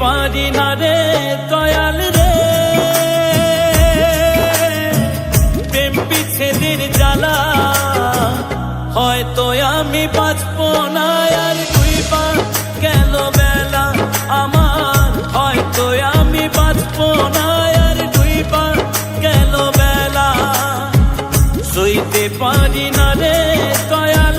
পারি না রে দয়াল রে। প্রেম বিচ্ছেদের জ্বালা, হয়তো আমি বাঁচব না আর পা গেল বেলা আমার, হয়তো আমি বাঁচব না আর পা গেল বেলা, সইতে পারি না রে দয়াল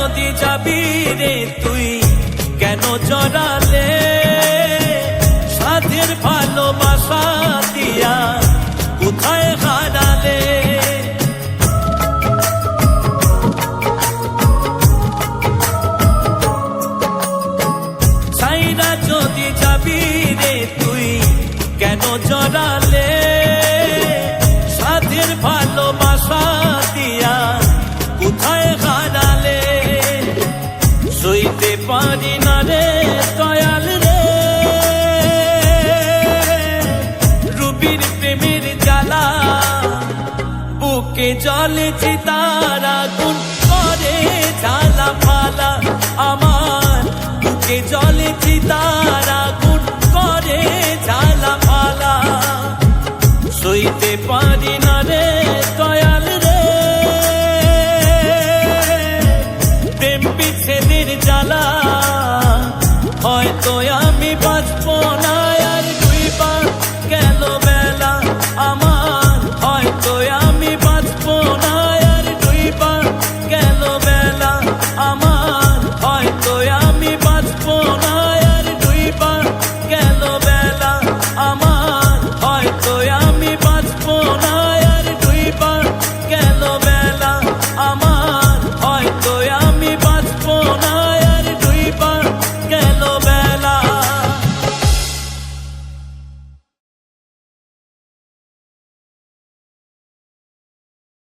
যদি যাবি রে তুই? কেন জড়ালে সাধের ভালোবাসা দিয়া কোথায় হারালে? যদি যাবি রে তুই, কেন জড়ালে জলে চিতার আগুন করে ফালা আমার বুকে জলে